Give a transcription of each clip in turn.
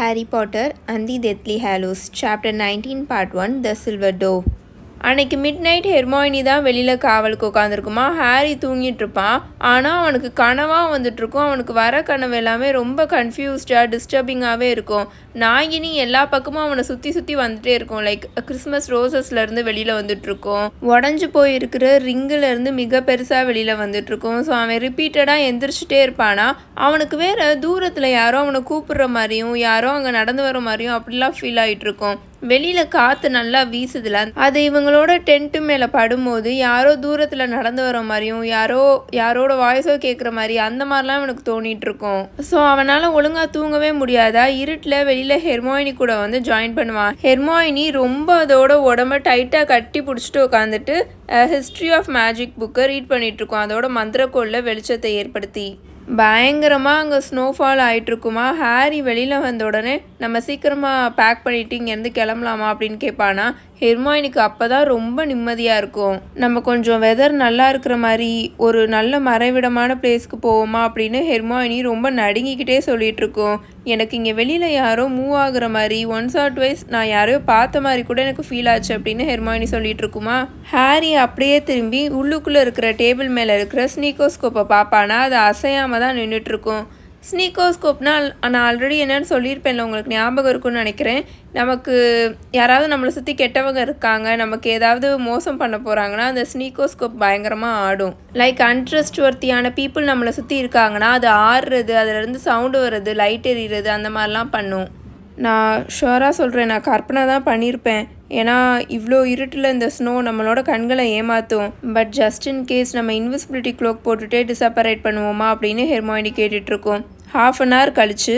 Harry Potter and the Deathly Hallows, Chapter 19, Part 1 The Silver Dove. அன்னைக்கு midnight Hermione தான் வெளியில் காவலுக்கு உட்காந்துருக்குமா Harry தூங்கிட்டு இருப்பான் ஆனால் அவனுக்கு கனவாக வந்துட்டுருக்கும். அவனுக்கு வர கனவு எல்லாமே ரொம்ப கன்ஃபியூஸ்டாக டிஸ்டர்பிங்காகவே இருக்கும். நாயினி எல்லா பக்கமும் அவனை சுற்றி சுற்றி வந்துட்டே இருக்கும். லைக் கிறிஸ்மஸ் ரோசஸ்லேருந்து வெளியில் வந்துட்டு உடஞ்சி போயிருக்கிற ரிங்குலேருந்து மிக பெருசாக வெளியில் வந்துட்டு ஸோ அவன் ரிப்பீட்டடாக எந்திரிச்சிட்டே இருப்பானா? அவனுக்கு வேறு தூரத்தில் யாரோ அவனை கூப்பிடுற மாதிரியும் யாரோ அங்கே நடந்து வர மாதிரியும் அப்படிலாம் ஃபீல் ஆகிட்டு இருக்கும் வெளியில் காற்று நல்லா வீசுதுல. அது இவங்களோட டென்ட்டு மேலே படும்போது யாரோ தூரத்தில் நடந்து வர மாதிரியும் யாரோ யாரோட வாய்ஸோ கேட்குற மாதிரி அந்த மாதிரிலாம் இவனுக்கு தோணிட்டு இருக்கும் ஸோ அவனால் ஒழுங்காக தூங்கவே முடியாதா? இருட்டில் வெளியில் ஹெர்மோயினி கூட வந்து ஜாயின் பண்ணுவான். ஹெர்மாயினி ரொம்ப அதோட உடம்ப டைட்டாக கட்டி பிடிச்சிட்டு உட்காந்துட்டு ஹிஸ்ட்ரி ஆஃப் மேஜிக் புக்கை ரீட் பண்ணிட்டு இருக்கோம் அதோட மந்திரக்கோளில் வெளிச்சத்தை ஏற்படுத்தி. பயங்கரமாக அங்கே ஸ்னோஃபால் ஆகிட்டுருக்குமா ஹாரி வெளியில் வந்த உடனே நம்ம சீக்கிரமாக பேக் பண்ணிவிட்டு இங்கேருந்து கிளம்பலாமா? அப்படின்னு கேட்பானா. ஹெர்மாயினிக்கு அப்போ தான் ரொம்ப நிம்மதியாக இருக்கும். நம்ம கொஞ்சம் வெதர் நல்லா இருக்கிற மாதிரி ஒரு நல்ல மறைவிடமான பிளேஸ்க்கு போவோமா அப்படின்னு ஹெர்மாயினி ரொம்ப நடுங்கிக்கிட்டே சொல்லிட்டு இருக்கோம். எனக்கு இங்கே வெளியில் யாரோ மூவ் ஆகுற மாதிரி ஒன்ஸ் ஆர் டுவைஸ் நான் யாரையோ பார்த்த மாதிரி கூட எனக்கு ஃபீல் ஆச்சு அப்படின்னு ஹெர்மாயினி சொல்லிட்டு இருக்குமா? ஹாரி அப்படியே திரும்பி உள்ளுக்குள்ளே இருக்கிற டேபிள் மேலே இருக்கிற ஸ்னீகோஸ்கோப்பை பார்ப்பானா? அது அசையாமல் தான் நின்றுட்டு இருக்கும். ஸ்னீகோஸ்கோப்னா நான் ஆல்ரெடி என்னென்னு சொல்லியிருப்பேன்ல உங்களுக்கு ஞாபகம் இருக்கும்னு நினைக்கிறேன். நமக்கு யாராவது நம்மளை சுற்றி கெட்டவங்க இருக்காங்க நமக்கு ஏதாவது மோசம் பண்ண போகிறாங்கன்னா அந்த ஸ்னீகோஸ்கோப் பயங்கரமாக ஆடும். லைக் அன்ட்ரஸ்ட் வர்த்தியான பீப்புள் நம்மளை சுற்றி இருக்காங்கன்னா அது ஆடுறது அதுலேருந்து சவுண்டு வர்றது லைட் எறிகிறது அந்த மாதிரிலாம் பண்ணும். நான் ஷுவராக சொல்கிறேன் நான் கற்பனை தான் பண்ணியிருப்பேன். ஏன்னா இவ்வளோ இருட்டில் இந்த ஸ்னோ நம்மளோட கண்களை ஏமாற்றும் பட் ஜஸ்ட் இன் கேஸ் நம்ம இன்விசிபிலிட்டி க்ளோக் போட்டுகிட்டே டிசப்பரேட் பண்ணுவோமா அப்படின்னு ஹெர்மாயினி கேட்டுட்ருக்கோம். ஹாஃப் அன் ஹவர் கழிச்சு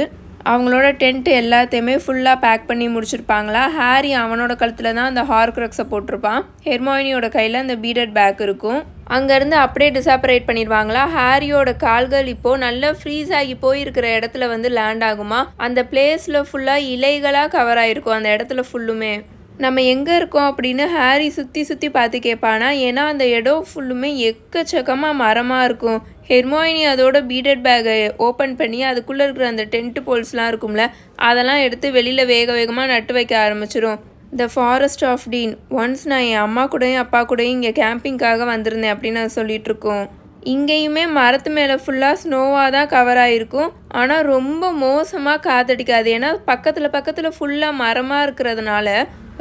அவங்களோட டென்ட்டு எல்லாத்தையுமே ஃபுல்லாக பேக் பண்ணி முடிச்சிருப்பாங்களா? ஹாரி அவனோட கழுத்தில் தான் அந்த ஹார்க்ரக்ஸை போட்டிருப்பான். ஹெர்மாயினியோட கையில் அந்த பீடட் பேக் இருக்கும். அங்கேருந்து அப்படியே டிசாப்பரேட் பண்ணிடுவாங்களா? ஹாரியோட கால்கள் இப்போது நல்லா ஃப்ரீஸ் ஆகி போயிருக்கிற இடத்துல வந்து லேண்ட் ஆகுமா? அந்த பிளேஸில் ஃபுல்லாக இலைகளாக கவர் ஆகிருக்கும் அந்த இடத்துல ஃபுல்லுமே நம்ம எங்கே இருக்கோம் அப்படின்னு ஹாரி சுற்றி சுற்றி பார்த்து கேட்பானா ஏன்னா அந்த இடம் ஃபுல்லுமே எக்கச்சக்கமாக மரமாக இருக்கும். ஹெர்மோயினி அதோட பீடட் பேக்கை ஓப்பன் பண்ணி அதுக்குள்ளே இருக்கிற அந்த டென்ட் போல்ஸ்லாம் இருக்கும்ல அதெல்லாம் எடுத்து வெளியில் வேக வேகமாக நட்டு வைக்க ஆரம்பிச்சிடும் the forest of Dean once நான் என் அம்மா கூடயும் அப்பா கூடயும் இங்கே கேம்பிங்காக வந்திருந்தேன் அப்படின்னு நான் சொல்லிகிட்ருக்கோம் இங்கேயுமே மரத்து மேலே ஃபுல்லாக ஸ்னோவாக தான் கவர் ஆகிருக்கும் ஆனால் ரொம்ப மோசமாக காத்தடிக்காது. ஏன்னா பக்கத்தில் பக்கத்தில் ஃபுல்லாக மரமாக இருக்கிறதுனால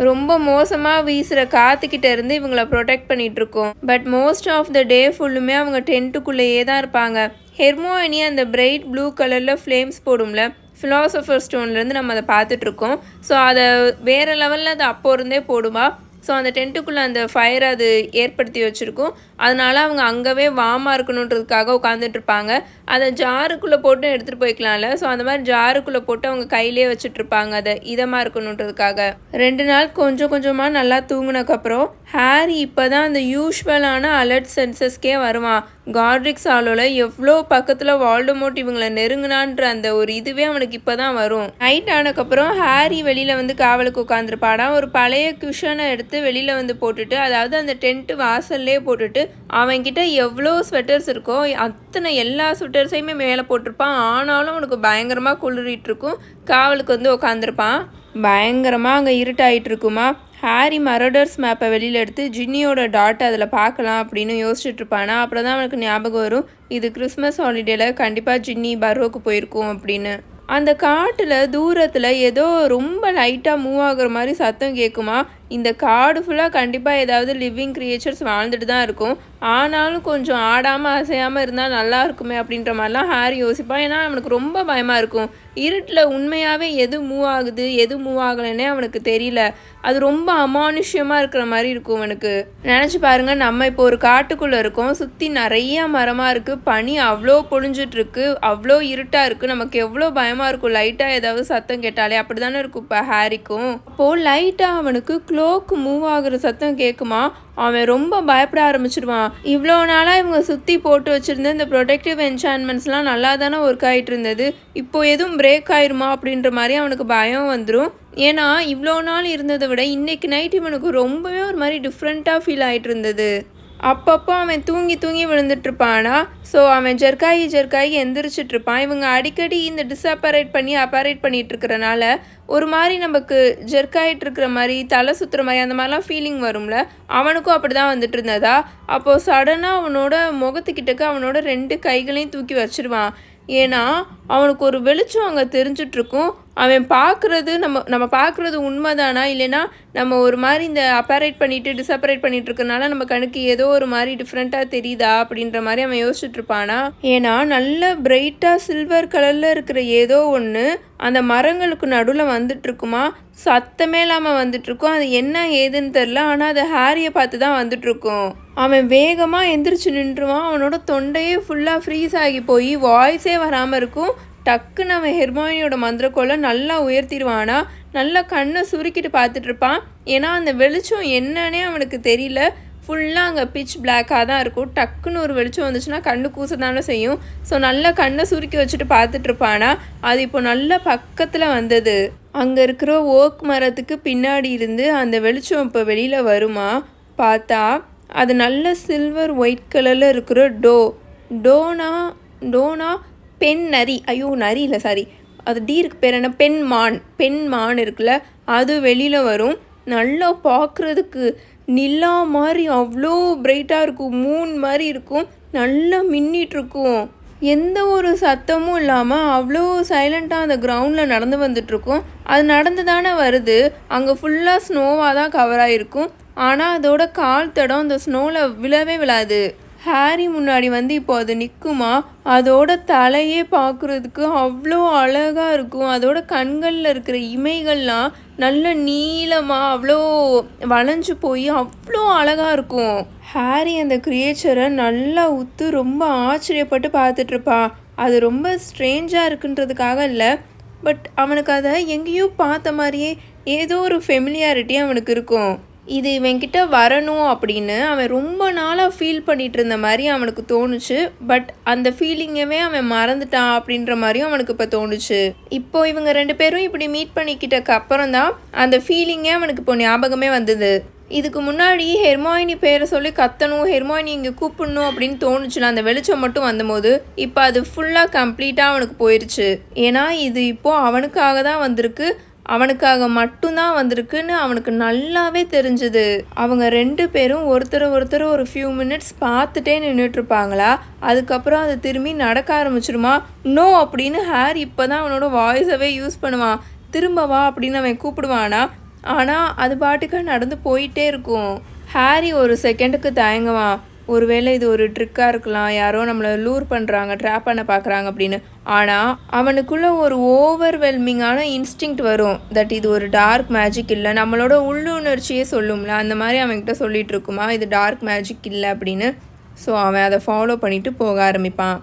ரொம்ப மோசமாக வீசுகிற காற்றுக்கிட்ட இருந்து இவங்கள ப்ரொடெக்ட் பண்ணிகிட்ருக்கோம் but most of the day ஃபுல்லுமே அவங்க டென்ட்டுக்குள்ளேயே தான் இருப்பாங்க. ஹெர்மோனி அந்த பிரைட் ப்ளூ கலரில் ஃப்ளேம்ஸ் போடும்ல ஃபிலாசபர் ஸ்டோன்லேருந்து நம்ம அதை பார்த்துட்ருக்கோம் ஸோ அதை வேறு லெவலில் அது அப்போ இருந்தே போடுமா ஸோ அந்த டென்ட்டுக்குள்ளே அந்த ஃபயர் அது ஏற்படுத்தி வச்சுருக்கும். அதனால் அவங்க அங்கேவே வாமாக இருக்கணுன்றதுக்காக உட்காந்துட்ருப்பாங்க அதை ஜாருக்குள்ளே போட்டு எடுத்துகிட்டு போய்க்கலாம்ல. ஸோ அந்த மாதிரி ஜாருக்குள்ளே போட்டு அவங்க கையிலே வச்சுட்ருப்பாங்க அதை இதமாக இருக்கணுன்றதுக்காக. ரெண்டு நாள் கொஞ்சம் கொஞ்சமாக நல்லா தூங்கினக்கப்புறம் ஹாரி இப்போ தான் அந்த யூஸ்வலான அலர்ட் சென்சஸ்க்கே வருவான். கார்ட்ரிக் சாலோவில் எவ்வளோ பக்கத்தில் வால்டமோட் இவங்களை நெருங்கினான்ற அந்த ஒரு இதுவே அவனுக்கு இப்போ தான் வரும் நைட் ஆனதுக்கப்புறம் ஹாரி வெளியில் வந்து காவலுக்கு உட்காந்துருப்பானா ஒரு பழைய குஷனை எடுத்து எடுத்து வெளியில் வந்து போட்டுட்டு அதாவது அந்த டென்ட்டு வாசல்லே போட்டுட்டு அவன்கிட்ட எவ்வளோ ஸ்வெட்டர்ஸ் இருக்கோ அத்தனை எல்லா ஸ்வெட்டர்ஸையுமே மேலே போட்டிருப்பான். ஆனாலும் அவனுக்கு பயங்கரமாக குளிரிட்டு இருக்கும் காவலுக்கு வந்து உட்காந்துருப்பான் பயங்கரமாக அங்கே இருட்டாயிட்டு இருக்குமா ஹாரி மரோடர்ஸ் மேப்பை வெளியில் எடுத்து ஜின்னியோட டாட் அதில் பார்க்கலாம் அப்படின்னு யோசிச்சுட்டு இருப்பானா அப்புறம் தான் அவனுக்கு ஞாபகம் வரும் இது கிறிஸ்மஸ் ஹாலிடேயில் கண்டிப்பாக ஜின்னி பரோக்கு போயிருக்கும் அப்படின்னு. அந்த காட்டில் தூரத்தில் ஏதோ ரொம்ப லைட்டாக மூவ் ஆகுற மாதிரி சத்தம் கேட்குமா. இந்த காடு ஃபுல்லாக கண்டிப்பாக ஏதாவது லிவிங் க்ரியேச்சர்ஸ் வாழ்ந்துட்டு தான் இருக்கும். ஆனாலும் கொஞ்சம் ஆடாமல் அசையாமல் இருந்தால் நல்லா இருக்குமே அப்படின்ற மாதிரிலாம் ஹாரி யோசிப்பான் ஏன்னா அவனுக்கு ரொம்ப பயமாக இருக்கும். இருட்டில் உண்மையாகவே எது மூவ் ஆகுது எது மூவ் ஆகலைன்னே அவனுக்கு தெரியல. அது ரொம்ப அமானுஷ்யமாக இருக்கிற மாதிரி இருக்கும் அவனுக்கு. நினச்சி பாருங்கள் நம்ம இப்போ ஒரு காட்டுக்குள்ளே இருக்கோம். சுற்றி நிறைய மரமாக இருக்குது பனி அவ்வளோ பொழிஞ்சிட்ருக்கு அவ்வளோ இருட்டாக இருக்குது நமக்கு எவ்வளோ பயமாக இருக்கும். லைட்டாக ஏதாவது சத்தம் கேட்டாலே அப்படி தானே இருக்கும் இப்போ ஹாரிக்கும். அப்போது லைட்டாக அவனுக்கு க்ளோக்கு மூவ் ஆகுற சத்தம் கேட்குமா அவன் ரொம்ப பயப்பட ஆரம்பிச்சிடுவான். இவ்வளோ நாளாக இவங்க சுற்றி போட்டு வச்சுருந்த இந்த ப்ரொடெக்டிவ் என்சான்மெண்ட்ஸ்லாம் நல்லா தானே ஒர்க் ஆகிட்டு இருந்தது. இப்போ எதுவும் பிரேக் ஆயிருமா அப்படின்ற மாதிரி அவனுக்கு பயம் வந்துடும் ஏன்னா இவ்வளோ நாள் இருந்ததை விட இன்றைக்கி நைட் இவனுக்கு ரொம்பவே ஒரு மாதிரி டிஃப்ரெண்ட்டாக ஃபீல் ஆகிட்டு இருந்தது. அப்பப்போ அவன் தூங்கி தூங்கி விழுந்துட்டுருப்பானா ஸோ அவன் ஜெர்காயி ஜெர்காயி எந்திரிச்சிட்ருப்பான் இவங்க அடிக்கடி இந்த டிஸ்அப்பரேட் பண்ணி அப்பரேட் பண்ணிகிட்டு இருக்கிறனால ஒரு மாதிரி நமக்கு ஜெர்காயிட்டு இருக்கிற மாதிரி தலை சுற்றுற மாதிரி அந்த மாதிரிலாம் ஃபீலிங் வரும்ல. அவனுக்கும் அப்படி தான் வந்துட்டு இருந்ததா? அப்போது சடனாக அவனோட முகத்துக்கிட்டக்கு அவனோட ரெண்டு கைகளையும் தூக்கி வச்சிருவான். ஏன்னா அவனுக்கு ஒரு வெளிச்சம் அங்கே தெரிஞ்சிட்ருக்கும் அவன் பார்க்குறது நம்ம நம்ம பார்க்குறது உண்மைதானா? இல்லைன்னா நம்ம ஒரு மாதிரி இந்த அப்பரேட் பண்ணிவிட்டு டிசப்பரேட் பண்ணிட்டு இருக்கனால நம்ம கணக்கு ஏதோ ஒரு மாதிரி டிஃப்ரெண்ட்டாக தெரியுதா அப்படின்ற மாதிரி அவன் யோசிச்சுட்டு இருப்பானா ஏன்னா நல்ல பிரைட்டாக சில்வர் கலரில் இருக்கிற ஏதோ ஒன்று அந்த மரங்களுக்கு நடுவில் வந்துட்டுருக்குமா சத்தமே இல்லாமல் வந்துட்டுருக்கும் அது என்ன ஏதுன்னு தெரில ஆனால் அது ஹாரியை பார்த்து தான் வந்துட்டுருக்கும் அவன் வேகமாக எந்திரிச்சு நின்றுவான். அவனோட தொண்டையே ஃபுல்லாக ஃப்ரீஸ் ஆகி போய் வாய்ஸே வராமல் இருக்கும். டக்குன்னு அவன் ஹெர்மாயினியோட மந்திரக்கோலை நல்லா உயர்த்திடுவானா? நல்லா கண்ணை சுருக்கிட்டு பார்த்துட்டு இருப்பான் ஏன்னா அந்த வெளிச்சம் என்னன்னே அவனுக்கு தெரியல. ஃபுல்லாக அங்கே பிச் பிளாக்காக தான் இருக்கும். டக்குன்னு ஒரு வெளிச்சம் வந்துச்சுன்னா கண்ணு கூச தானே செய்யும். ஸோ நல்லா கண்ணை சுருக்கி வச்சுட்டு பார்த்துட்டு இருப்பானா அது இப்போ நல்ல பக்கத்தில் வந்தது. அங்கே இருக்கிற ஓக் மரத்துக்கு பின்னாடி இருந்து அந்த வெளிச்சம் இப்போ வெளியில் வருமா? பார்த்தா அது நல்ல சில்வர் ஒயிட் கலரில் இருக்கிற டோ டோனா டோனா பெண் நரி. ஐயோ நரி இல்லை சாரி அது டீருக்கு பேர் என்ன? பெண் மான் பெண் மான் இருக்குல்ல அது வெளியில் வரும். நல்லா பார்க்குறதுக்கு நிலா மாதிரி அவ்வளோ பிரைட்டாக இருக்கும். மூன் மாதிரி இருக்கும். நல்லா மின்னிட்டுருக்கும் எந்த ஒரு சத்தமும் இல்லாமல் அவ்வளோ சைலண்ட்டாக அந்த கிரவுண்டில் நடந்து வந்துட்டுருக்கும் அது நடந்து தானே வருது. அங்கே ஃபுல்லாக ஸ்னோவாக தான் கவர் ஆகிருக்கும் ஆனால் அதோட கால் தடம் அந்த ஸ்னோவில் விழவே விழாது. ஹாரி முன்னாடி வந்து இப்போ அது நிற்குமா அதோட தலையே பார்க்குறதுக்கு அவ்வளோ அழகாக இருக்கும். அதோட கண்களில் இருக்கிற இமைகள்லாம் நல்ல நீளமாக அவ்வளோ வளைஞ்சு போய் அவ்வளோ அழகாக இருக்கும். ஹாரி அந்த கிரியேச்சரை நல்லா உத்து ரொம்ப ஆச்சரியப்பட்டு பார்த்துட்ருப்பான் அது ரொம்ப ஸ்ட்ரேஞ்சாக இருக்குன்றதுக்காக இல்லை பட் அவனுக்கு அதை எங்கேயோ பார்த்த மாதிரியே ஏதோ ஒரு ஃபெமிலியாரிட்டி அவனுக்கு இருக்கும். இது இவன்கிட்ட வரணும் அப்படின்னு அவன் ரொம்ப நாளாக ஃபீல் பண்ணிகிட்டு இருந்த மாதிரி அவனுக்கு தோணுச்சு. பட் அந்த ஃபீலிங்கவே அவன் மறந்துட்டான் அப்படின்ற மாதிரியும் அவனுக்கு இப்போ தோணுச்சு. இப்போ இவங்க ரெண்டு பேரும் இப்படி மீட் பண்ணிக்கிட்டக்கு அப்புறம் தான் அந்த ஃபீலிங்கே அவனுக்கு இப்போ ஞாபகமே வந்தது. இதுக்கு முன்னாடி ஹெர்மாயினி பேரை சொல்லி கத்தணும் ஹெர்மாயினி இங்கே கூப்பிடணும் அப்படின்னு தோணுச்சுல அந்த வெளிச்சம் மட்டும் வந்தபோது இப்போ அது ஃபுல்லாக கம்ப்ளீட்டாக அவனுக்கு போயிடுச்சு ஏன்னா இது இப்போது அவனுக்காக தான் வந்திருக்கு. அவனுக்காக மட்டும்தான் வந்திருக்குன்னு அவனுக்கு நல்லாவே தெரிஞ்சுது. அவங்க ரெண்டு பேரும் ஒருத்தர் ஒருத்தர் ஒரு ஃபியூ மினிட்ஸ் பார்த்துட்டே நின்றுட்டுருப்பாங்களா அதுக்கப்புறம் அது திரும்பி நடக்க ஆரம்பிச்சிருமா? நோ அப்படின்னு ஹேர் இப்போ தான் அவனோட வாய்ஸவே யூஸ் பண்ணுவான். திரும்ப வா அப்படின்னு அவன் கூப்பிடுவானா? ஆனால் அது பாட்டுக்கு நடந்து போயிட்டே இருக்கும். ஹாரி ஒரு செகண்டுக்கு தயங்குவான். ஒருவேளை இது ஒரு ட்ரிக்காக இருக்கலாம் யாரோ நம்மளை லூர் பண்ணுறாங்க ட்ராப் பண்ண பார்க்குறாங்க அப்படின்னு. ஆனால் அவனுக்குள்ளே ஒரு ஓவர்வெல்மிங்கான இன்ஸ்டிங்க்ட் வரும். தட் இது ஒரு டார்க் மேஜிக் இல்லை. நம்மளோட உள்ளுணர்ச்சியே சொல்லும்ல. அந்த மாதிரி அவன்கிட்ட சொல்லிகிட்டு இருக்குமா? இது டார்க் மேஜிக் இல்லை அப்படின்னு. ஸோ அவன் அதை ஃபாலோ பண்ணிவிட்டு போக ஆரம்பிப்பான்.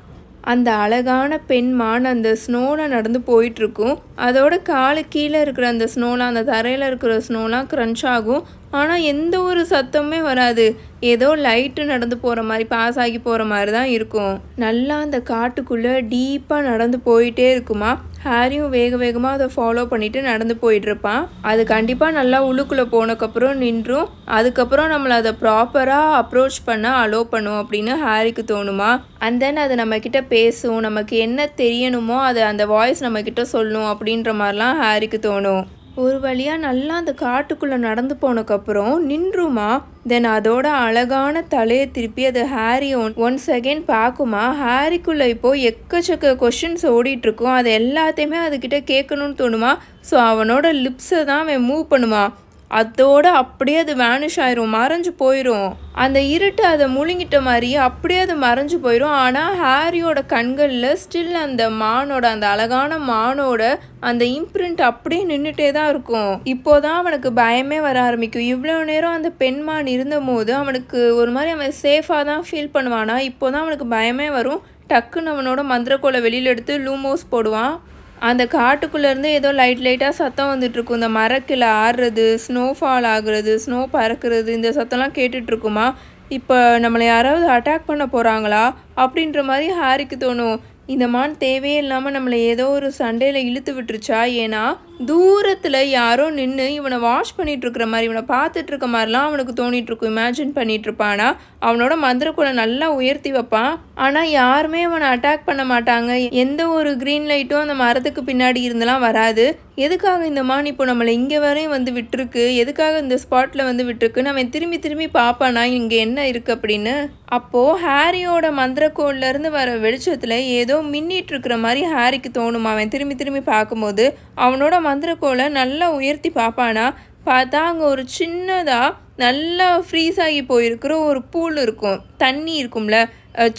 அந்த அழகான பெண்மான் அந்த ஸ்னோவில் நடந்து போயிட்டுருக்கும் அதோட காலு கீழே இருக்கிற அந்த ஸ்னோலாம் அந்த தரையில் இருக்கிற ஸ்னோலாம் க்ரன்ச் ஆகும். ஆனால் எந்த ஒரு சத்தமுமே வராது. ஏதோ லைட்டு நடந்து போகிற மாதிரி பாஸ் ஆகி போகிற மாதிரி தான் இருக்கும். நல்லா அந்த காட்டுக்குள்ளே டீப்பாக நடந்து போயிட்டே இருக்குமா? ஹாரியும் வேக வேகமாக அதை ஃபாலோ பண்ணிட்டு நடந்து போயிட்டுருப்பான் அது கண்டிப்பாக நல்லா உள்ளுக்குள்ளே போனதுக்கப்புறம் நின்றும். அதுக்கப்புறம் நம்மளை அதை ப்ராப்பராக அப்ரோச் பண்ண அலோ பண்ணும் அப்படின்னு ஹாரிக்கு தோணுமா? அண்ட் தென் அது நம்மக்கிட்ட பேசும். நமக்கு என்ன தெரியணுமோ அதை அந்த வாய்ஸ் நம்மக்கிட்ட சொல்லும் அப்படின்ற மாதிரிலாம் ஹாரிக்கு தோணும். ஒரு வழியாக நல்லா அந்த காட்டுக்குள்ளே நடந்து போனதுக்கப்புறம் நின்றுமா? தென் அதோட அழகான தலையை திருப்பி அது ஹாரி ஒன் ஒன் செகண்ட் பார்க்குமா ஹாரிக்குள்ளே இப்போது எக்கச்சக்க கொஷின்ஸ் ஓடிட்டுருக்கும். அது எல்லாத்தையுமே அதுக்கிட்ட கேட்கணும்னு தோணுமா? ஸோ அவனோட லிப்ஸை தான் அவன் மூவ் பண்ணுமா அதோட அப்படியே அது வேனிஷ் ஆயிரும் மறைஞ்சு போயிடும் அந்த இருட்டு அதை முழுங்கிட்ட மாதிரி அப்படியே அது மறைஞ்சு போயிடும் ஆனால் ஹாரியோட கண்களில் ஸ்டில் அந்த மானோட அந்த அழகான மானோட அந்த இம்ப்ரிண்ட் அப்படியே நின்றுட்டே தான் இருக்கும். இப்போதான் அவனுக்கு பயமே வர ஆரம்பிக்கும். இவ்வளோ நேரம் அந்த பெண்மான் இருந்தபோது அவனுக்கு ஒரு மாதிரி அவன் சேஃபாக தான் ஃபீல் பண்ணுவானா? இப்போதான் அவனுக்கு பயமே வரும். டக்குன்னு அவனோட மந்திரக்கோலை வெளியில் எடுத்து லூமோஸ் போடுவான். அந்த காட்டுக்குள்ளேருந்து ஏதோ லைட் லைட்டாக சத்தம் வந்துட்டுருக்கும். இந்த மரக்கில் ஆடுறது ஸ்னோ ஃபால் ஆகுறது ஸ்னோ பறக்கிறது இந்த சத்தம்லாம் கேட்டுட்ருக்குமா இப்போ நம்மளை யாராவது அட்டாக் பண்ண போகிறாங்களா அப்படின்ற மாதிரி ஹாரிக்கு தோணும். இந்த மான் தேவையே இல்லாமல் நம்மளை ஏதோ ஒரு சண்டையில் இழுத்து விட்டுருச்சா? ஏன்னா தூரத்தில் யாரோ நின்று இவனை வாஷ் பண்ணிகிட்ருக்கிற மாதிரி இவனை பார்த்துட்ருக்க மாதிரிலாம் அவனுக்கு தோணிட்டு இமேஜின் பண்ணிகிட்ருப்பானா அவனோட மந்திரக்குலை நல்லா உயர்த்தி வைப்பான். ஆனால் யாருமே அவனை அட்டாக் பண்ண மாட்டாங்க. எந்த ஒரு க்ரீன் லைட்டும் அந்த மரத்துக்கு பின்னாடி இருந்தெல்லாம் வராது. எதுக்காக இந்த மான் இப்போ நம்மளை இங்கே வரையும் வந்து விட்டுருக்கு? எதுக்காக இந்த ஸ்பாட்டில் வந்து விட்டுருக்குன்னு அவன் திரும்பி திரும்பி பார்ப்பானா? இங்கே என்ன இருக்குது அப்படின்னு? அப்போது ஹாரியோட மந்திரக்கோள்லேருந்து வர வெளிச்சத்தில் ஏதோ மின்னிட்டு இருக்கிற மாதிரி ஹாரிக்கு தோணுமா? அவன் திரும்பி திரும்பி பார்க்கும்போது அவனோட மந்திரக்கோளை நல்லா உயர்த்தி பார்ப்பானா? பார்த்தா அங்கே ஒரு சின்னதாக நல்லா ஃப்ரீஸ் ஆகி போயிருக்கிற ஒரு பூல் இருக்கும். தண்ணி இருக்கும்ல.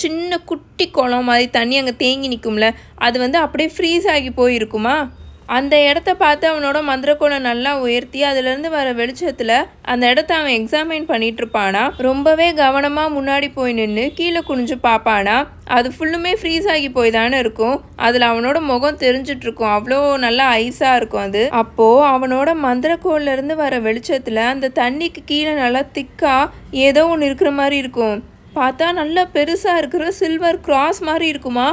சின்ன குட்டி குளம் மாதிரி தண்ணி அங்கே தேங்கி நிற்கும்ல அது வந்து அப்படியே ஃப்ரீஸ் ஆகி போயிருக்குமா? அந்த இடத்த பார்த்து அவனோட மந்திரக்கோளை நல்லா உயர்த்தி அதுலேருந்து வர வெளிச்சத்தில் அந்த இடத்த அவன் எக்ஸாமின் பண்ணிட்டு இருப்பானா ரொம்பவே கவனமாக முன்னாடி போய் நின்று கீழே குனிஞ்சு பார்ப்பானா? அது ஃபுல்லுமே ஃப்ரீஸ் ஆகி போய் தானே இருக்கும். அதில் அவனோட முகம் தெரிஞ்சிட்டு இருக்கும் அவ்வளோ நல்லா ஐஸாக இருக்கும் அது. அப்போது அவனோட மந்திரக்கோள்லேருந்து வர வெளிச்சத்தில் அந்த தண்ணிக்கு கீழே நல்லா திக்காக ஏதோ ஒன்று இருக்கிற மாதிரி இருக்கும். பார்த்தா நல்லா பெருசாக இருக்கிற சில்வர் கிராஸ் மாதிரி இருக்குமா?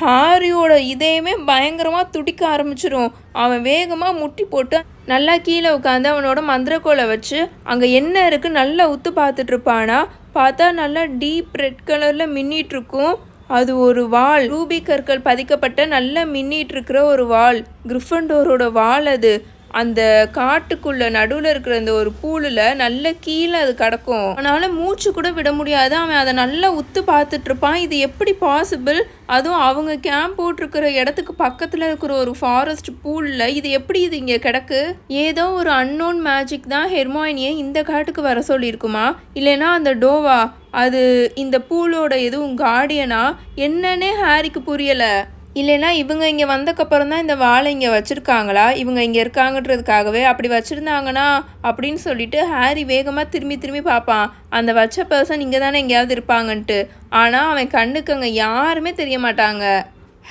ஹாரியோட இதயமே பயங்கரமாக துடிக்க ஆரம்பிச்சிடும் அவன் வேகமாக முட்டி போட்டு நல்லா கீழே உட்காந்து அவனோட மந்திரக்கோலை வச்சு அங்கே என்ன இருக்குது நல்லா உத்து பார்த்துட்டு இருப்பானா பார்த்தா நல்லா டீப் ரெட் கலரில் மின்னிட்டு இருக்கும் அது ஒரு வால் ரூபி கற்கள் பதிக்கப்பட்ட நல்லா மின்னிட்டு இருக்கிற ஒரு வால் கிரிஃபண்டோரோட வால் அது. அந்த காட்டுக்குள்ள நடுவில் இருக்கிற அந்த ஒரு பூலில் நல்ல கீழே அது கிடக்கும். அதனால மூச்சு கூட விட முடியாது. அவன் அதை நல்லா உத்து பார்த்துட்டு இருப்பான். இது எப்படி பாசிபிள் அதுவும் அவங்க கேம்ப் போட்டிருக்கிற இடத்துக்கு பக்கத்தில் இருக்கிற ஒரு ஃபாரஸ்ட் பூலில் இது எப்படி இது இங்கே கிடக்கு? ஏதோ ஒரு அன்னோன் மேஜிக் தான் ஹெர்மாயினியை இந்த காட்டுக்கு வர சொல்லியிருக்குமா? இல்லைன்னா அந்த டோவா அது இந்த பூலோட எதுவும் கார்டியனா என்னன்னே ஹாரிக்கு புரியலை. இல்லைன்னா இவங்க இங்கே வந்தக்கப்புறம் தான் இந்த வாழை இங்கே வச்சுருக்காங்களா? இவங்க இங்கே இருக்காங்கன்றதுக்காகவே அப்படி வச்சுருந்தாங்கன்னா அப்படின்னு சொல்லிட்டு ஹாரி வேகமாக திரும்பி திரும்பி பார்ப்பான். அந்த வச்ச பர்சன் இங்கே தானே எங்கேயாவது இருப்பாங்கன்ட்டு. ஆனால் அவன் கண்ணுக்கு அங்கே யாருமே தெரிய மாட்டாங்க.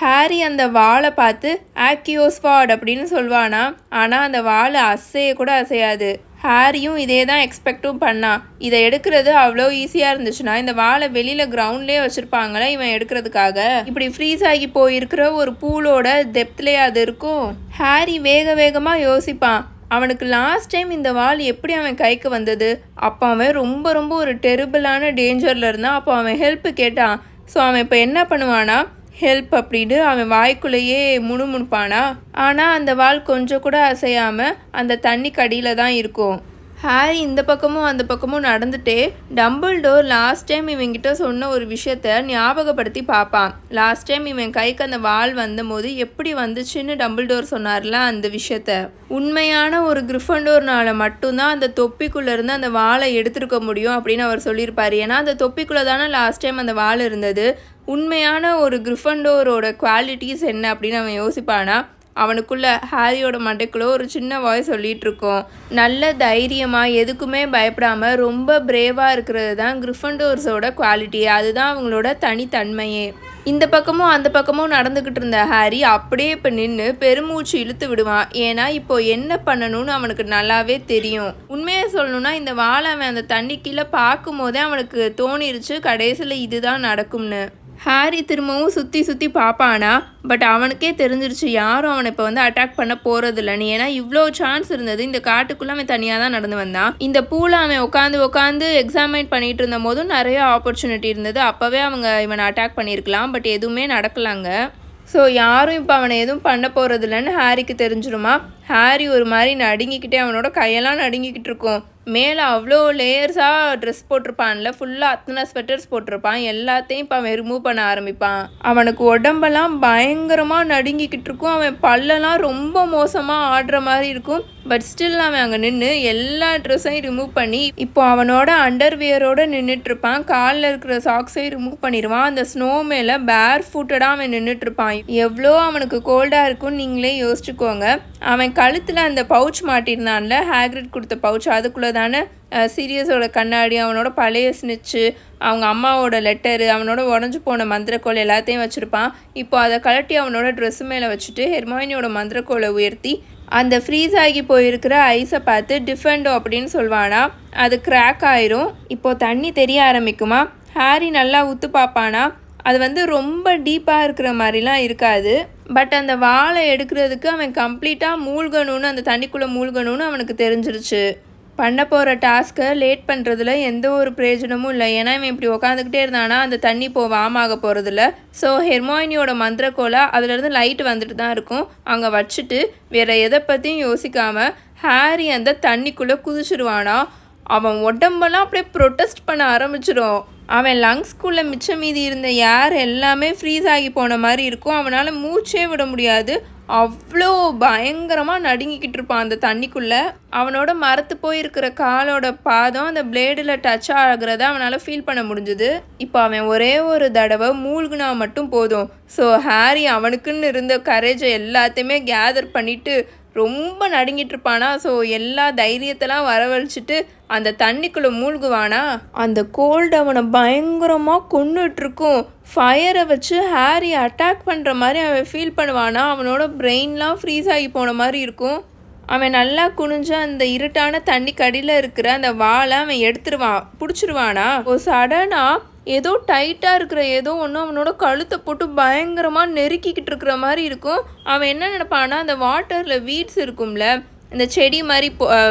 ஹாரி அந்த வாழை பார்த்து ஆக்கியோஸ்வாட் அப்படின்னு சொல்வானா. ஆனால் அந்த வாழை அசைய கூட அசையாது. ஹாரியும் இதே தான் எக்ஸ்பெக்டும் பண்ணான் இதை எடுக்கிறது அவ்வளோ ஈஸியாக இருந்துச்சுன்னா இந்த வாழை வெளியில் கிரவுண்ட்லேயே வச்சுருப்பாங்களே இவன் எடுக்கிறதுக்காக. இப்படி ஃப்ரீஸ் ஆகி போயிருக்கிற ஒரு பூலோட டெப்த்லேயே அது இருக்கும். ஹாரி வேக வேகமாக யோசிப்பான். அவனுக்கு லாஸ்ட் டைம் இந்த வால் எப்படி அவன் கைக்கு வந்தது? அப்போ அவன் ரொம்ப ரொம்ப ஒரு டெரிபிளான டேஞ்சரில் இருந்தான். அப்போ அவன் ஹெல்ப் கேட்டான். ஸோ அவன் இப்போ என்ன பண்ணுவானா ஹெல்ப் அப்படின்னு அவன் வாய்க்குள்ளேயே முணுமுணுப்பானா? ஆனால் அந்த வால் கொஞ்சம் கூட அசையாமல் அந்த தண்ணி கடியில் தான் இருக்கும். ஹாரி இந்த பக்கமும் அந்த பக்கமும் நடந்துட்டே டம்பிள் டோர் லாஸ்ட் டைம் இவங்கிட்ட சொன்ன ஒரு விஷயத்த ஞாபகப்படுத்தி பார்ப்பான் லாஸ்ட் டைம் இவன் கைக்கு அந்த வால் வந்தபோது எப்படி வந்துச்சுன்னு டம்பிள் டோர் சொன்னார்ல அந்த விஷயத்த. உண்மையான ஒரு கிரிஃபண்டோர்னால மட்டும்தான் அந்த தொப்பிக்குள்ளேருந்து அந்த வாழை எடுத்திருக்க முடியும் அப்படின்னு அவர் சொல்லியிருப்பார். ஏன்னா அந்த தொப்பிக்குள்ளே தானே லாஸ்ட் டைம் அந்த வால் இருந்தது. உண்மையான ஒரு கிரிஃபண்டோரோட குவாலிட்டிஸ் என்ன அப்படின்னு அவன் யோசிப்பானா? அவனுக்குள்ள ஹாரியோட மண்டைக்குள்ள ஒரு சின்ன வாய்ஸ் சொல்லிட்டு இருக்கோம். நல்ல தைரியமாக எதுக்குமே பயப்படாமல் ரொம்ப பிரேவாக இருக்கிறது தான் கிரிஃபண்டோர்ஸோட குவாலிட்டி அதுதான் அவங்களோட தனித்தன்மையே. இந்த பக்கமும் அந்த பக்கமும் நடந்துக்கிட்டு இருந்த ஹாரி அப்படியே இப்போ நின்று பெருமூச்சு இழுத்து விடுவான். ஏன்னா இப்போ என்ன பண்ணணும்னு அவனுக்கு நல்லாவே தெரியும். உண்மையை சொல்லணும்னா இந்த வாழை அவன் அந்த தண்ணி கீழே பார்க்கும் போதே அவனுக்கு தோணிருச்சு கடைசியில் இதுதான் நடக்கும்னு. ஹாரி திரும்பவும் சுற்றி சுற்றி பார்ப்பானா பட் அவனுக்கே தெரிஞ்சிருச்சு யாரும் அவனை இப்போ வந்து அட்டாக் பண்ண போகிறதில்லன்னு ஏன்னா இவ்வளோ சான்ஸ் இருந்தது இந்த காட்டுக்குள்ளே அவன் தனியாக தான் நடந்து வந்தான். இந்த பூவில் அவன் உட்காந்து உட்காந்து எக்ஸாமைன் பண்ணிட்டு இருந்த போதும் நிறைய ஆப்பர்ச்சுனிட்டி இருந்தது. அப்போவே அவங்க இவனை அட்டாக் பண்ணியிருக்கலாம் பட் எதுவுமே நடக்கலாங்க. ஸோ யாரும் இப்போ அவனை எதுவும் பண்ண போகிறதில்லன்னு ஹாரிக்கு தெரிஞ்சிருமா? ஹாரி ஒரு மாதிரி நடுங்கிக்கிட்டே அவனோட கையெல்லாம் நடுங்கிக்கிட்டு இருக்கும். மேலே அவ்வளோ லேயர்ஸாக ட்ரெஸ் போட்டிருப்பான்ல. ஃபுல்லாக அத்தனை ஸ்வெட்டர்ஸ் போட்டிருப்பான். எல்லாத்தையும் இப்போ அவன் ரிமூவ் பண்ண ஆரம்பிப்பான். அவனுக்கு உடம்பெல்லாம் பயங்கரமாக நடுங்கிக்கிட்டு இருக்கும். அவன் பல்லெல்லாம் ரொம்ப மோசமாக ஆடுற மாதிரி இருக்கும். பட் ஸ்டில் அவன் அங்கே நின்று எல்லா ட்ரெஸ்ஸையும் ரிமூவ் பண்ணி இப்போ அவனோட அண்டர்வியரோடு நின்றுட்டுருப்பான் காலில் இருக்கிற சாக்ஸையும் ரிமூவ் பண்ணிடுவான். அந்த ஸ்னோ மேலே பேர் ஃபுட்டடாக அவன் நின்றுட்டுருப்பான் எவ்வளோ அவனுக்கு கோல்டாக இருக்கும்னு நீங்களே யோசிச்சுக்கோங்க. அவன் கழுத்தில் அந்த பவுச் மாட்டியிருந்தான்ல ஹேக்ரிட் கொடுத்த பவுச் அதுக்குள்ளே தானே சீரியஸோட கண்ணாடி அவனோட பழைய ஸ்னிச்சு அவங்க அம்மாவோட லெட்டரு அவனோட உடஞ்சி போன மந்திரக்கோல் எல்லாத்தையும் வச்சுருப்பான். இப்போ அதை கழட்டி அவனோட ட்ரெஸ்ஸு மேலே வச்சுட்டு ஹெர்மாயினியோட மந்திரக்கோலை உயர்த்தி அந்த ஃப்ரீஸ் ஆகி போயிருக்கிற ஐஸை பார்த்து டிஃபெண்டோ அப்படின்னு சொல்வானா. அது கிராக் ஆயிரும். இப்போ தண்ணி தெரிய ஆரம்பிக்குமா? ஹாரி நல்லா உத்து பார்ப்பானா? அது வந்து ரொம்ப டீப்பாக இருக்கிற மாதிரிலாம் இருக்காது. பட் அந்த வாழை எடுக்கிறதுக்கு அவன் கம்ப்ளீட்டாக மூழ்கணும்னு அந்த தண்ணிக்குள்ளே மூழ்கணும்னு அவனுக்கு தெரிஞ்சிருச்சு. பண்ண போகிற டாஸ்க்கை லேட் பண்ணுறதுல எந்த ஒரு பிரயோஜனமும் இல்லை. ஏன்னா இவன் இப்படி உக்காந்துக்கிட்டே இருந்தானா அந்த தண்ணி இப்போ வாமாக போகிறதில்ல ஸோ ஹெர்மாயினியோட மந்திரக்கோலை அதுலேருந்து லைட் வந்துட்டு தான் இருக்கும். அங்கே வச்சுட்டு வேறு எதை பற்றியும் யோசிக்காமல் ஹாரி அந்த தண்ணிக்குள்ளே குதிச்சிருவானா? அவன் உடம்பெல்லாம் அப்படியே ப்ரொட்டஸ்ட் பண்ண ஆரம்பிச்சிடும் அவன் லங்ஸ்குள்ளே மிச்சம் மீதி இருந்த ஏர் எல்லாமே ஃப்ரீஸ் ஆகி போன மாதிரி இருக்கும். அவனால் மூச்சே விட முடியாது. அவ்வளோ பயங்கரமாக நடுங்கிக்கிட்டு இருப்பான் அந்த தண்ணிக்குள்ளே. அவனோட மரத்து போயிருக்கிற காலோட பாதம் அந்த பிளேடில் டச் ஆகிறத அவனால் ஃபீல் பண்ண முடிஞ்சுது. இப்போ அவன் ஒரே ஒரு தடவை மூழ்கினா மட்டும் போதும். ஸோ ஹாரி அவனுக்குன்னு இருந்த கரேஜை எல்லாத்தையுமே கேதர் பண்ணிவிட்டு ரொம்ப நடுங்கிட்டு இருப்பானா ஸோ எல்லா தைரியத்தெல்லாம் வரவழைச்சிட்டு அந்த தண்ணிக்குள்ளே மூழ்குவானா? அந்த கோல்டு அவனை பயங்கரமாக கொண்டுட்ருக்கும் ஃபயரை வச்சு ஹேரி அட்டாக் பண்ணுற மாதிரி அவன் ஃபீல் பண்ணுவானா? அவனோட பிரெயின்லாம் ஃப்ரீஸ் ஆகி போன மாதிரி இருக்கும். அவன் நல்லா குனிஞ்சு அந்த இருட்டான தண்ணி கடியில் இருக்கிற அந்த வாழை அவன் எடுத்துருவான் பிடிச்சிருவானா? ஓ சடனாக ஏதோ டைட்டாக இருக்கிற ஏதோ ஒன்று அவனோட கழுத்தை போட்டு பயங்கரமாக நெருக்கிக்கிட்டு இருக்கிற மாதிரி இருக்கும். அவன் என்ன நினப்பானா அந்த வாட்டரில் வீட்ஸ் இருக்கும்ல இந்த செடி மாதிரி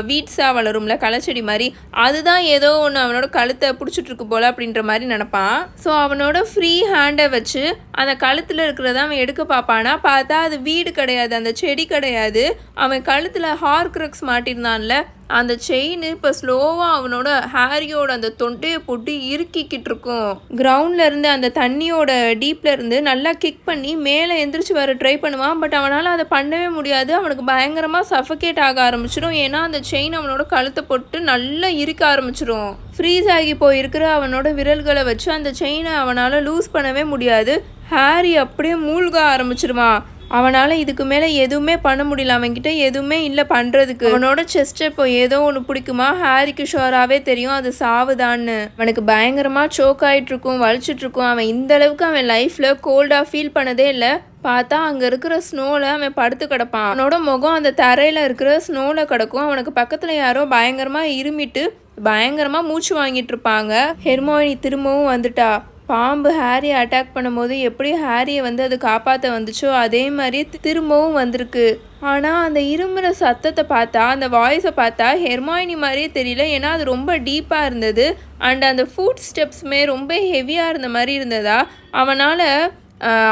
வீட்ஸாக வளரும்ல களைச்செடி மாதிரி அதுதான் ஏதோ ஒன்று அவனோட கழுத்தை பிடிச்சிட்ருக்கு போல அப்படின்ற மாதிரி நினப்பான். ஸோ அவனோட ஃப்ரீ ஹேண்டை வச்சு அந்த கழுத்தில் இருக்கிறத அவன் எடுக்க பார்ப்பானா? பார்த்தா அது வீடு கிடையாது அந்த செடி கிடையாது. அவன் கழுத்தில் ஹார்க்ரக்ஸ் மாட்டியிருந்தான்ல அந்த செயின் இப்போ ஸ்லோவாக அவனோட ஹேரியோட அந்த தொண்டையை போட்டு இறுக்கிக்கிட்டு இருக்கும். கிரவுண்டில் இருந்து அந்த தண்ணியோட டீப்பில் இருந்து நல்லா கிக் பண்ணி மேலே எந்திரிச்சு வர ட்ரை பண்ணுவான். பட் அவனால் அதை பண்ணவே முடியாது. அவனுக்கு பயங்கரமாக சஃபகேட் ஆக ஆரம்பிச்சிடும். ஏன்னா அந்த செயின் அவனோட கழுத்தை போட்டு நல்லா இறுக்க ஆரம்பிச்சிடும். ஃப்ரீஸ் ஆகி போயிருக்கிற அவனோட விரல்களை வச்சு அந்த செயினை அவனால் லூஸ் பண்ணவே முடியாது. ஹாரி அப்படியே மூழ்க ஆரம்பிச்சிருவான். அவனால் இதுக்கு மேலே எதுவுமே பண்ண முடியல. அவன்கிட்ட எதுவுமே இல்லை பண்ணுறதுக்கு அவனோட செஸ்ட் இப்போ ஏதோ ஒன்று பிடிக்குமா? ஹாரிக்கு ஷோராகவே தெரியும். அது சாவுதான்னு. அவனுக்கு பயங்கரமாக சோக் ஆகிட்டு இருக்கும் வலிச்சிட்டு இருக்கும் அவன் இந்த அளவுக்கு அவன் லைஃப்பில் கோல்டாக ஃபீல் பண்ணதே இல்லை. பார்த்தா அங்கே இருக்கிற ஸ்னோவில் அவன் படுத்து கிடப்பான். அவனோட முகம் அந்த தரையில் இருக்கிற ஸ்னோவில் கிடக்கும். அவனுக்கு பக்கத்தில் யாரோ பயங்கரமாக இருமிட்டு பயங்கரமாக மூச்சு வாங்கிட்டு இருப்பாங்க ஹெர்மோனி திரும்பவும் வந்துட்டா. பாம்பு ஹாரியை அட்டாக் பண்ணும்போது எப்படி ஹாரியை வந்து அது காப்பாற்ற வந்துச்சோ அதே மாதிரி திரும்பவும் வந்திருக்கு. ஆனால் அந்த இரும்புற சத்தத்தை பார்த்தா அந்த வாய்ஸை பார்த்தா ஹெர்மாயினி மாதிரியே தெரியல. ஏன்னா அது ரொம்ப டீப்பாக இருந்தது. அண்ட் அந்த ஃபுட் ஸ்டெப்ஸுமே ரொம்ப ஹெவியாக இருந்த மாதிரி இருந்ததா அவனால்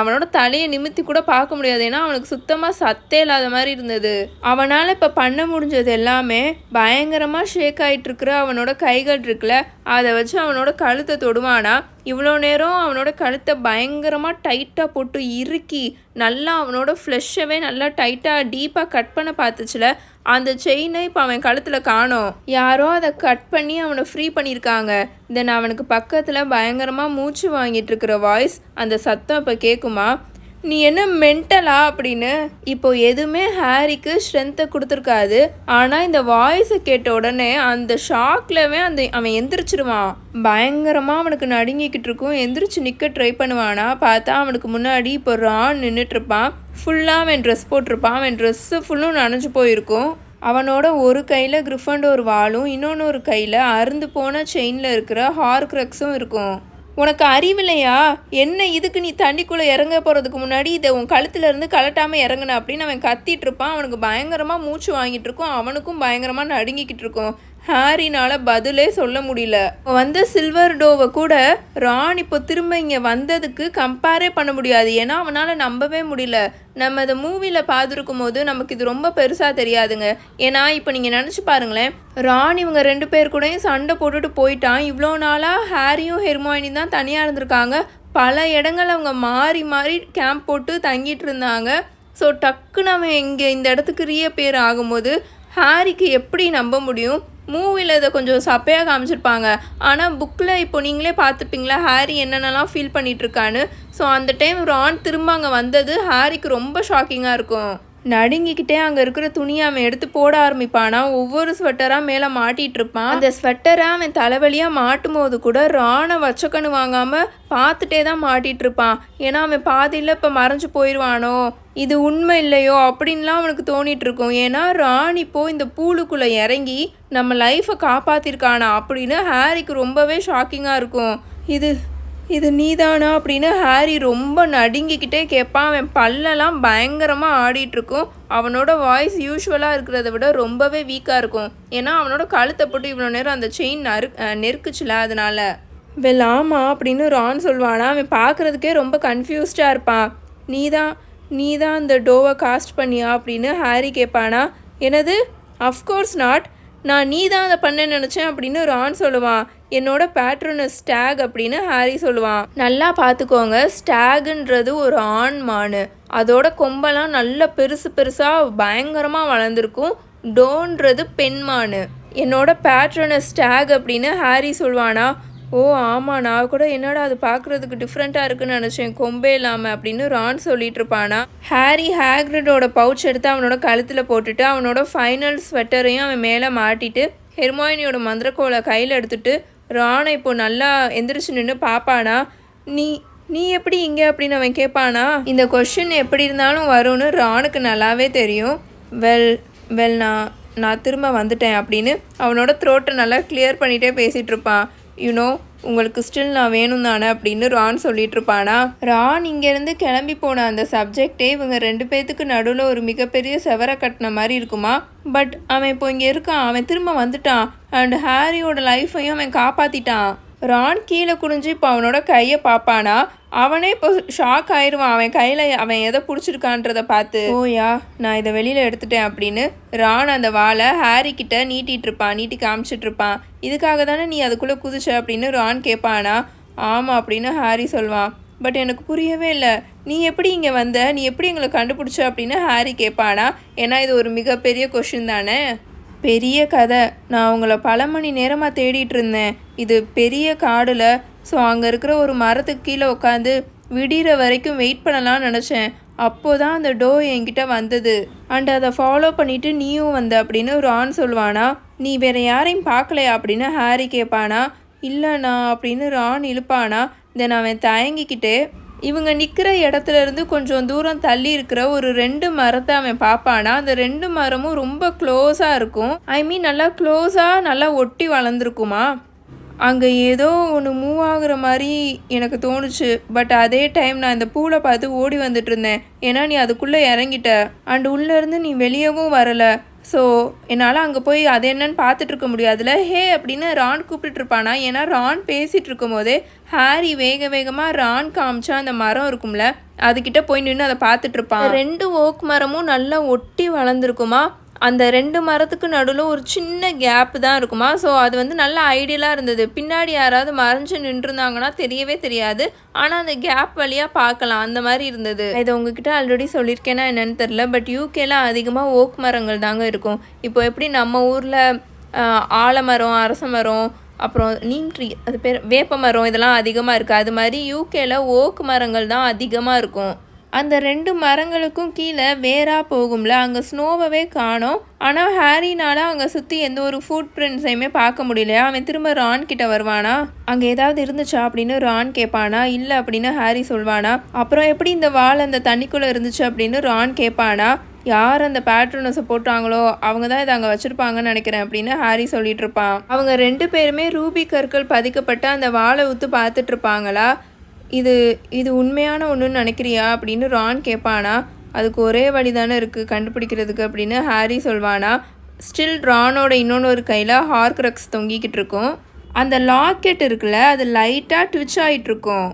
அவனோட தலையை நிமித்தி கூட பார்க்க முடியாது. ஏன்னா அவனுக்கு சுத்தமாக சத்தே இல்லாத மாதிரி இருந்தது. அவனால் இப்போ பண்ண முடிஞ்சது எல்லாமே பயங்கரமாக ஷேக் ஆகிட்டு இருக்கிற அவனோட கைகள் இருக்குல்ல அதை வச்சு அவனோட கழுத்தை தொடுவானா. இவ்வளோ நேரம் அவனோட கழுத்தை பயங்கரமாக டைட்டாக போட்டு இறுக்கி நல்லா அவனோட ஃப்ளெஷ்ஷவே நல்லா டைட்டாக டீப்பாக கட் பண்ண பார்த்துச்சுல அந்த செயினை இப்போ அவன் கழுத்தில் காணோம். யாரோ அதை கட் பண்ணி அவனை ஃப்ரீ பண்ணியிருக்காங்க தென் அவனுக்கு பக்கத்தில் பயங்கரமாக மூச்சு வாங்கிட்டு இருக்கிற வாய்ஸ் அந்த சத்தம் இப்போ கேட்குமா நீ என்ன மென்டலா அப்படின்னு இப்போ எதுவுமே ஹாரிக்கு ஸ்ட்ரென்த்தை கொடுத்துருக்காது. ஆனால் இந்த வாய்ஸை கேட்ட உடனே அந்த ஷாக்லவே அந்த அவன் எந்திரிச்சிருவான். பயங்கரமாக அவனுக்கு நடுங்கிக்கிட்டு இருக்கும். எந்திரிச்சு நிற்க ட்ரை பண்ணுவானா? பார்த்தா அவனுக்கு முன்னாடி இப்போ ரான் நின்றுட்டுருப்பான் ஃபுல்லாக அவன் ட்ரெஸ் போட்டிருப்பான். அவன் ட்ரெஸ்ஸு ஃபுல்லும் நனைஞ்சு போயிருக்கும். அவனோட ஒரு கையில் கிரிஃபண்டோர் வாளும் இன்னொன்று ஒரு கையில் அருந்து போன செயினில் இருக்கிற ஹார்க்ரக்ஸும் இருக்கும். உனக்கு அறிவில்லையா? என்ன இதுக்கு நீ தண்ணிக்குள்ளே இறங்க போகிறதுக்கு முன்னாடி இதை உன் கழுத்துலேருந்து கலட்டாமல் இறங்குன அப்படின்னு அவன் கத்திட்டு இருப்பான். அவனுக்கு பயங்கரமாக மூச்சு வாங்கிட்டு இருக்கும். அவனுக்கும் பயங்கரமாக நடுங்கிக்கிட்டு இருக்கும். ஹாரினால் பதிலே சொல்ல முடியல. வந்த சில்வர் டோவை கூட ரான் இப்போ திரும்ப இங்கே வந்ததுக்கு கம்பேரே பண்ண முடியாது. ஏன்னா அவனால் நம்பவே முடியல. நம்ம அதை மூவியில் பார்த்துருக்கும் போது நமக்கு இது ரொம்ப பெருசாக தெரியாதுங்க. ஏன்னா இப்போ நீங்கள் நினச்சி பாருங்களேன் ரான் இவங்க ரெண்டு பேர் கூடயும் சண்டை போட்டுட்டு போயிட்டான். இவ்வளோ நாளாக ஹாரியும் ஹெர்மாயினி தான் தனியாக இருந்திருக்காங்க. பல இடங்கள் அவங்க மாறி மாறி கேம்ப் போட்டு தங்கிட்டு இருந்தாங்க. ஸோ டக்குன்னு அவன் இங்கே இந்த இடத்துக்கு ரீ பேர் ஆகும்போது ஹாரிக்கு எப்படி நம்ப முடியும்? மூவியில் இதை கொஞ்சம் சப்பையாக காமிச்சிருப்பாங்க. ஆனால் புக்கில் இப்போ நீங்களே பார்த்துப்பீங்களா ஹாரி என்னென்னலாம் ஃபீல் பண்ணிகிட்ருக்கான்னு ஸோ அந்த டைம் ரான் திரும்ப அங்கே வந்தது ஹாரிக்கு ரொம்ப ஷாக்கிங்காக இருக்கும். நடுங்கிக்கிட்டே அங்கே இருக்கிற துணியை அவன் எடுத்து போட ஆரம்பிப்பானா. ஒவ்வொரு ஸ்வெட்டராக மேலே மாட்டிகிட்டு இருப்பான். அந்த ஸ்வெட்டரை அவன் தலைவலியாக மாட்டும் போது கூட ராணை வச்சக்கண்ணு வாங்காமல் பார்த்துட்டே தான் மாட்டிகிட்டு இருப்பான். ஏன்னா அவன் பாதியில் இப்போ மறைஞ்சு போயிடுவானோ இது உண்மை இல்லையோ? அப்படின்லாம் அவனுக்கு தோணிட்டு இருக்கும். ஏன்னா ராணி இப்போ இந்த பூலுக்குள்ளே இறங்கி நம்ம லைஃப்பை காப்பாற்றிருக்கானா அப்படின்னு ஹாரிக்கு ரொம்பவே ஷாக்கிங்காக இருக்கும். இது இது நீதானா அப்படின்னு ஹாரி ரொம்ப நடுங்கிக்கிட்டே கேட்பான். அவன் பல்லெல்லாம் பயங்கரமாக ஆடிட்டுருக்கும். அவனோட வாய்ஸ் யூஸ்வலாக இருக்கிறத விட ரொம்பவே வீக்காக இருக்கும். ஏன்னா அவனோட கழுத்தை போட்டு இவ்வளோ நேரம் அந்த செயின் நறு நெருக்குச்சுல அதனால். வெல் ஆமாம் அப்படின்னு ரான் சொல்வானா. அவன் பார்க்குறதுக்கே ரொம்ப கன்ஃபியூஸ்டாக இருப்பான். நீ தான் நீ தான் அந்த டோவை காஸ்ட் பண்ணியா? அப்படின்னு ஹாரி கேட்பானா. எனது அஃப்கோர்ஸ் நாட் நான் நீ தான் அதை பண்ண நினச்சேன் அப்படின்னு ரான் சொல்லுவான். என்னோட பேட்ரோனஸ் ஸ்டாக் அப்படின்னு ஹாரி சொல்லுவான். நல்லா பார்த்துக்கோங்க ஸ்டாகுன்றது ஒரு ஆண் மானு. அதோட கொம்பெல்லாம் நல்ல பெருசு பெருசாக பயங்கரமாக வளர்ந்துருக்கும். டோன்றது பெண் மானு. என்னோட பேட்ரோனஸ் ஸ்டாக் அப்படின்னு ஹாரி சொல்வானா ஓ ஆமாம் நான் கூட என்னடா அது பார்க்குறதுக்கு டிஃப்ரெண்ட்டாக இருக்குன்னு நினச்சேன் கொம்பே இல்லாமல் அப்படின்னு ரான் சொல்லிட்டு இருப்பானா. ஹாரி ஹேக்ரிடோட பவுச் எடுத்து அவனோட கழுத்தில் போட்டுட்டு அவனோட ஃபைனல் ஸ்வெட்டரையும் அவன் மேலே மாட்டிட்டு ஹெர்மாயினியோட மந்திரக்கோலை கையில் எடுத்துட்டு ராணை இப்போ நல்லா எந்திரிச்சு நின்று பார்ப்பானா நீ நீ எப்படி இங்கே? அப்படின்னு அவன் கேட்பானா இந்த கொஷின் எப்படி இருந்தாலும் வரும்னு ரானுக்கு நல்லாவே தெரியும். வெல் வெல் நான் நான் திரும்ப வந்துட்டேன் அப்படின்னு அவனோட த்ரோட்டை நல்லா கிளியர் பண்ணிகிட்டே பேசிகிட்டு இருப்பான். யூனோ உங்களுக்கு ஸ்டில் நான் வேணும் தானே அப்படின்னு ரான் சொல்லிட்டு இருப்பானா ரான் இங்கேருந்து கிளம்பி போன அந்த சப்ஜெக்டே இவங்க ரெண்டு பேர்த்துக்கு நடுவில் ஒரு மிகப்பெரிய செவரை கட்டின மாதிரி இருக்குமா? பட் அவன் இப்போ இங்கே இருக்கான் அவன் திரும்ப வந்துட்டான். அண்ட் ஹாரியோட லைஃப்பையும் அவன் காப்பாற்றிட்டான் ரான் கீழே குனிஞ்சு இப்போ அவனோட கையை பார்ப்பானா? அவனே இப்போ ஷாக் ஆயிடுவான் அவன் கையில் அவன் எதை பிடிச்சிருக்கான்றத பார்த்து ஓயா நான் இதை வெளியில் எடுத்துட்டேன் அப்படின்னு ரான் அந்த வாளை ஹாரி கிட்ட நீட்டிட்டு இருப்பான். நீட்டி காமிச்சிட்டு இருப்பான். இதுக்காக தானே நீ அதுக்குள்ளே குதிச்ச? அப்படின்னு ரான் கேட்பானா. ஆமாம் அப்படின்னு ஹாரி சொல்வான். பட் எனக்கு புரியவே இல்லை. நீ எப்படி இங்கே வந்த? நீ எப்படி எங்களை கண்டுபிடிச்ச? அப்படின்னு ஹாரி கேட்பானா. ஏன்னா இது ஒரு மிகப்பெரிய கொஷின் தானே? பெரிய கதை. நான் உங்களை பல மணி நேரமாக தேடிட்டு இருந்தேன். இது பெரிய காடில் ஸோ அங்கே இருக்கிற ஒரு மரத்துக்கு கீழே உட்காந்து விடிகிற வரைக்கும் வெயிட் பண்ணலாம்னு நினச்சேன். அப்போ தான் அந்த டோ என்கிட்ட வந்தது. அண்ட் அதை ஃபாலோ பண்ணிவிட்டு நீயும் வந்த அப்படின்னு ரான் சொல்வானா நீ வேறு யாரையும் பார்க்கலையா? அப்படின்னு ஹாரி கேட்பானா இல்லைண்ணா அப்படின்னு ரான் இழுப்பானா தென் அவன் தயங்கிக்கிட்டு இவங்க நிற்கிற இடத்துல இருந்து கொஞ்சம் தூரம் தள்ளி இருக்கிற ஒரு ரெண்டு மரத்தை அவன் பார்ப்பானா? அந்த ரெண்டு மரமும் ரொம்ப க்ளோஸாக இருக்கும். ஐ மீன் நல்லா க்ளோஸாக நல்லா ஒட்டி வளர்ந்துருக்குமா? அங்கே ஏதோ ஒன்று மூவ் ஆகுற மாதிரி எனக்கு தோணுச்சு. பட் அதே டைம் நான் இந்த பூவை பார்த்து ஓடி வந்துட்டு இருந்தேன். ஏன்னா நீ அதுக்குள்ளே இறங்கிட்ட. அண்ட் உள்ளேருந்து நீ வெளியவும் வரலை. ஸோ என்னால் அங்கே போய் அது என்னன்னு பார்த்துட்டு இருக்க முடியாதுல. ஹே அப்படின்னு ரான் கூப்பிட்டு இருப்பானா? ஏன்னா ரான் பேசிகிட்டு இருக்கும் போதே ஹாரி வேக வேகமாக ரான் காமிச்சா அந்த மரம் இருக்கும்ல அதுக்கிட்ட போய் நின்று அதை பார்த்துட்டு இருப்பான். ரெண்டு ஓக் மரமும் நல்லா ஒட்டி வளர்ந்துருக்குமா? அந்த ரெண்டு மரத்துக்கு நடுவில் ஒரு சின்ன கேப் தான் இருக்குமா? ஸோ அது வந்து நல்ல ஐடியலாக இருந்தது. பின்னாடி யாராவது மறைஞ்சு நின்றுருந்தாங்கன்னா தெரியவே தெரியாது. ஆனால் அந்த கேப் வழியாக பார்க்கலாம். அந்த மாதிரி இருந்தது. இதை உங்ககிட்ட ஆல்ரெடி சொல்லியிருக்கேன்னா என்னன்னு தெரில பட் யூகேல அதிகமாக ஓக் மரங்கள் தாங்க இருக்கும். இப்போ எப்படி நம்ம ஊரில் ஆலமரம் அரச மரம் அப்புறம் நீம் ட்ரீ அது பேர் வேப்ப மரம் இதெல்லாம் அதிகமாக இருக்குது அது மாதிரி யூகேல ஓக் மரங்கள் தான் அதிகமாக இருக்கும். அந்த ரெண்டு மரங்களுக்கும் கீழே வேறாக போகும்ல அங்கே ஸ்னோவவே காணோம். ஆனால் ஹாரினால அங்கே சுற்றி எந்த ஒரு ஃபுட் பிரிண்ட்ஸையுமே பார்க்க முடியலையா? அவன் திரும்ப ரான் கிட்ட வருவானா? அங்கே ஏதாவது இருந்துச்சா அப்படின்னு ரான் கேட்பானா? இல்லை அப்படின்னு ஹாரி சொல்வானா? அப்புறம் எப்படி இந்த வால் அந்த தண்ணிக்குள்ளே இருந்துச்சு அப்படின்னு ரான் கேட்பானா? யார் அந்த பேட்ரனஸை போட்டாங்களோ அவங்க தான் இதை அங்கே வச்சுருப்பாங்கன்னு நினைக்கிறேன் அப்படின்னு ஹாரி சொல்லிட்டு இருப்பான். அவங்க ரெண்டு பேருமே ரூபி கற்கள் பதிக்கப்பட்ட அந்த வாழை ஊத்து பார்த்துட்டு இருப்பாங்களா? இது இது உண்மையான ஒன்றுன்னு நினைக்கிறியா? அப்படின்னு ரான் கேட்பானா அதுக்கு ஒரே வழி தானே இருக்குது கண்டுபிடிக்கிறதுக்கு அப்படின்னு ஹாரி சொல்வானா. ஸ்டில் ரானோட இன்னொன்று ஒரு கையில் ஹார்க்ரக்ஸ் தொங்கிக்கிட்டு இருக்கும். அந்த லாக்கெட் இருக்குல்ல அது லைட்டாக ட்விச் ஆகிட்டு இருக்கும்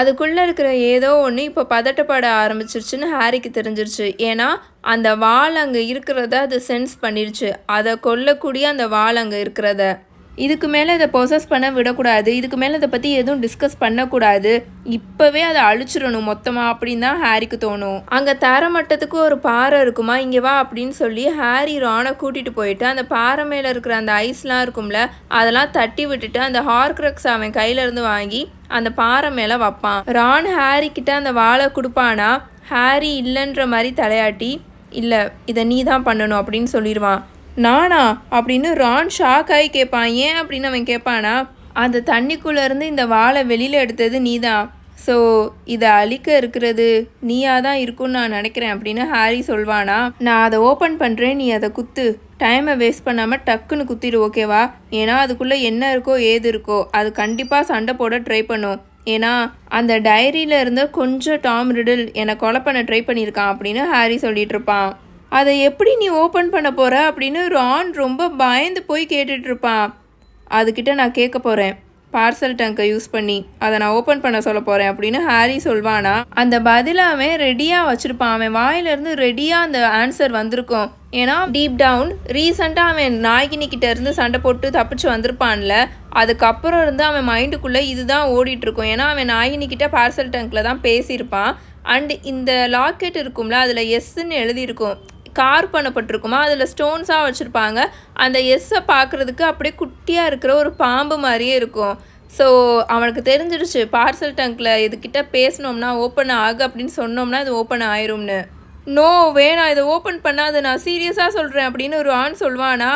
அதுக்குள்ளே இருக்கிற ஏதோ ஒன்று இப்போ பதட்டப்பட ஆரம்பிச்சிருச்சுன்னு ஹாரிக்கு தெரிஞ்சிருச்சு. ஏன்னா அந்த வால் அங்கே இருக்கிறத அது சென்ஸ் பண்ணிருச்சு. அதை கொல்லக்கூடிய அந்த வால் அங்கே இருக்கிறத. இதுக்கு மேலே இதை ப்ரொசஸ் பண்ண விடக்கூடாது. இதுக்கு மேலே இதை பற்றி எதுவும் டிஸ்கஸ் பண்ணக்கூடாது. இப்போவே அதை அழிச்சிடணும் மொத்தமாக அப்படின்னு தான் ஹாரிக்கு தோணும். அங்கே தரமட்டத்துக்கு ஒரு பாறை இருக்குமா? இங்கே வா அப்படின்னு சொல்லி ஹாரி ரானை கூட்டிகிட்டு போயிட்டு அந்த பாறை மேலே இருக்கிற அந்த ஐஸ்லாம் இருக்கும்ல அதெல்லாம் தட்டி விட்டுட்டு அந்த ஹார்க்ரக்ஸ் அவன் கையிலேருந்து வாங்கி அந்த பாறை மேலே வைப்பான். ரான் ஹாரி கிட்ட அந்த வாழை கொடுப்பானா? ஹாரி இல்லைன்ற மாதிரி தலையாட்டி இல்லை இதை நீ தான் பண்ணணும் அப்படின்னு சொல்லிடுவான். நானா? அப்படின்னு ரான் ஷாக் ஆகி கேட்பான் ஏன் அப்படின்னு அவன் கேட்பானா அந்த தண்ணிக்குள்ளேருந்து இந்த வாழை வெளியில் எடுத்தது நீதான் ஸோ இதை அழிக்க இருக்கிறது நீயா தான் இருக்கும்னு நான் நினைக்கிறேன் அப்படின்னு ஹாரி சொல்வானா. நான் அதை ஓப்பன் பண்ணுறேன் நீ அதை குத்து. டைமை வேஸ்ட் பண்ணாமல் டக்குன்னு குத்திடு ஓகேவா? ஏன்னா அதுக்குள்ளே என்ன இருக்கோ ஏது இருக்கோ அது கண்டிப்பாக சண்டை போட ட்ரை பண்ணும். ஏன்னா அந்த டைரியில் இருந்த கொஞ்சம் டாம் ரிடில் என்னை கொலை பண்ண ட்ரை பண்ணியிருக்கான் அப்படின்னு ஹாரி சொல்லிட்டு இருப்பான். அதை எப்படி நீ ஓப்பன் பண்ண போகிற அப்படின்னு ரான் ரொம்ப பயந்து போய் கேட்டுட்ருப்பான் அதுக்கிட்ட நான் கேட்க போகிறேன் பார்சல் டங்கை யூஸ் பண்ணி அதை நான் ஓப்பன் பண்ண சொல்ல போகிறேன் அப்படின்னு ஹாரி சொல்வானா. அந்த பதிலை அவன் ரெடியாக வச்சுருப்பான். அவன் வாயிலிருந்து ரெடியாக அந்த ஆன்சர் வந்திருக்கும். ஏன்னா டீப் டவுன் ரீசெண்டாக அவன் நாயகினி இருந்து சண்டை போட்டு தப்பிச்சு வந்திருப்பான்ல அதுக்கப்புறம் இருந்து அவன் மைண்டுக்குள்ளே இதுதான் ஓடிட்டுருக்கும் ஏன்னா அவன் நாயகினி கிட்ட பார்சல் டங்கில் தான் பேசியிருப்பான். அண்ட் இந்த லாக்கெட் இருக்கும்ல அதில் எஸ்ன்னு எழுதியிருக்கும். கார் பண்ணப்பட்டிருக்குமா? அதில் ஸ்டோன்ஸாக வச்சுருப்பாங்க. அந்த எஸ்ஸை பார்க்குறதுக்கு அப்படியே குட்டியாக இருக்கிற ஒரு பாம்பு மாதிரியே இருக்கும். ஸோ அவனுக்கு தெரிஞ்சிடுச்சு பார்சல் டங்கில் இதுக்கிட்ட பேசினோம்னா ஓப்பன் ஆகு அப்படின்னு சொன்னோம்னா அது ஓப்பன் ஆயிரும்னு. நோ வேணாம் இதை ஓப்பன் பண்ணாத நான் சீரியஸாக சொல்கிறேன் அப்படின்னு ஒரு ஆண் சொல்வானா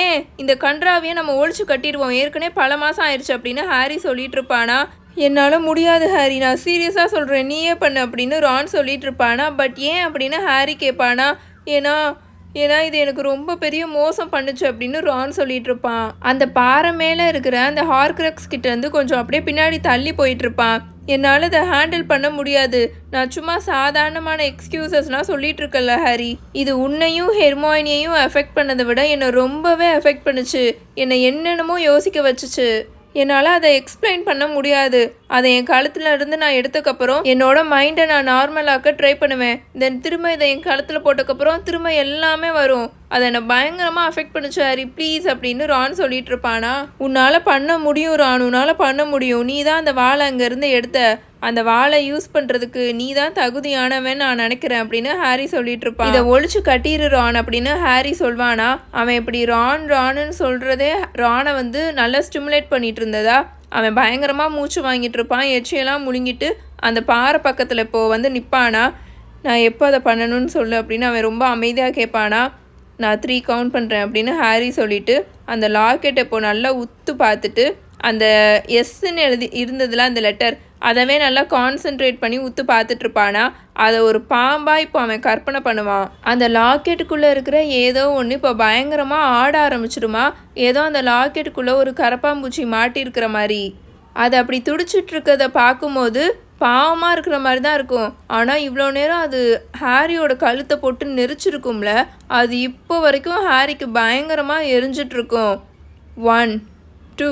ஏன்? இந்த கன்றாவையே நம்ம ஒழிச்சு கட்டிடுவோம். ஏற்கனவே பல மாதம் ஆயிடுச்சு அப்படின்னு ஹாரி சொல்லிட்டு இருப்பானா என்னால் முடியாது ஹாரி நான் சீரியஸாக சொல்கிறேன் நீயே பண்ணு அப்படின்னு ஒரு ஆண் சொல்லிட்டு இருப்பானா பட் ஏன்? அப்படின்னு ஹாரி கேட்பானா ஏன்னா ஏன்னா இது எனக்கு ரொம்ப பெரிய மோசம் பண்ணுச்சு அப்படின்னு ரான் சொல்லிட்டு இருப்பான் அந்த பாறை மேலே இருக்கிற அந்த ஹார்க்ரக்ஸ் கிட்ட இருந்து கொஞ்சம் அப்படியே பின்னாடி தள்ளி போயிட்டு இருப்பான் என்னால் இதை ஹேண்டில் பண்ண முடியாது. நான் சும்மா சாதாரணமான எக்ஸ்கியூசஸ்லாம் சொல்லிட்டு இருக்கல ஹரி. இது உன்னையும் ஹெர்மாயினியையும் அஃபெக்ட் பண்ணதை விட என்னை ரொம்பவே அஃபெக்ட் பண்ணுச்சு. என்னை என்னென்னமோ யோசிக்க வச்சுச்சு. என்னால் அதை எக்ஸ்பிளைன் பண்ண முடியாது. அதை என் கழுத்தில் இருந்து நான் எடுத்தக்கப்புறம் என்னோட மைண்டை நான் நார்மலாக்க ட்ரை பண்ணுவேன். தென் திரும்ப இதை என் கழுத்தில் போட்டக்கப்புறம் திரும்ப எல்லாமே வரும். அதை என்னை பயங்கரமாக அஃபெக்ட் பண்ணுச்சு ஹாரி ப்ளீஸ் அப்படின்னு ரான் சொல்லிட்டு இருப்பானா? உன்னால் பண்ண முடியும் ரான் உன்னால் பண்ண முடியும். நீ தான் அந்த வாழை அங்கேருந்து எடுத்த. அந்த வாழை யூஸ் பண்ணுறதுக்கு நீ தான் தகுதியானவன் நான் நினைக்கிறேன் அப்படின்னு ஹாரி சொல்லிட்டு இருப்பான் இதை ஒழிச்சு கட்டிரு ரான் அப்படின்னு ஹாரி சொல்வானா? அவன் இப்படி ரான் ரானுன்னு சொல்கிறதே ரானை வந்து நல்லா ஸ்டிமுலேட் பண்ணிட்டு இருந்ததா? அவன் பயங்கரமாக மூச்சு வாங்கிட்டு இருப்பான். எச்சையெல்லாம் முழுங்கிட்டு அந்த பாறை பக்கத்தில் இப்போ வந்து நிற்பானா நான் எப்போ அதை பண்ணணும்னு சொல்லு அப்படின்னு அவன் ரொம்ப அமைதியாக கேட்பானா நான் த்ரீ கவுண்ட் பண்ணுறேன் அப்படின்னு ஹாரி சொல்லிட்டு அந்த லாக்கெட்டை இப்போ நல்லா உத்து பார்த்துட்டு அந்த எஸ்ன்னு எழுதி இருந்ததில் அந்த லெட்டர் அதவே நல்லா கான்சென்ட்ரேட் பண்ணி உத்து பார்த்துட்ருப்பானா? அதை ஒரு பாம்பாக இப்போ அவன் கற்பனை பண்ணுவான். அந்த லாக்கெட்டுக்குள்ளே இருக்கிற ஏதோ ஒன்று இப்போ பயங்கரமாக ஆட ஆரம்பிச்சிடுமா? ஏதோ அந்த லாக்கெட்டுக்குள்ளே ஒரு கரப்பாம்பூச்சி மாட்டியிருக்கிற மாதிரி. அது அப்படி துடிச்சிட்டு இருக்கிறத பார்க்கும்போது பாவமாக இருக்கிற மாதிரி தான் இருக்கும். ஆனால் இவ்வளோ நேரம் அது ஹாரியோட கழுத்தை போட்டு நெரிச்சிருக்கும்ல அது இப்போ வரைக்கும் ஹாரிக்கு பயங்கரமாக எரிஞ்சிட்ருக்கும். ஒன் டூ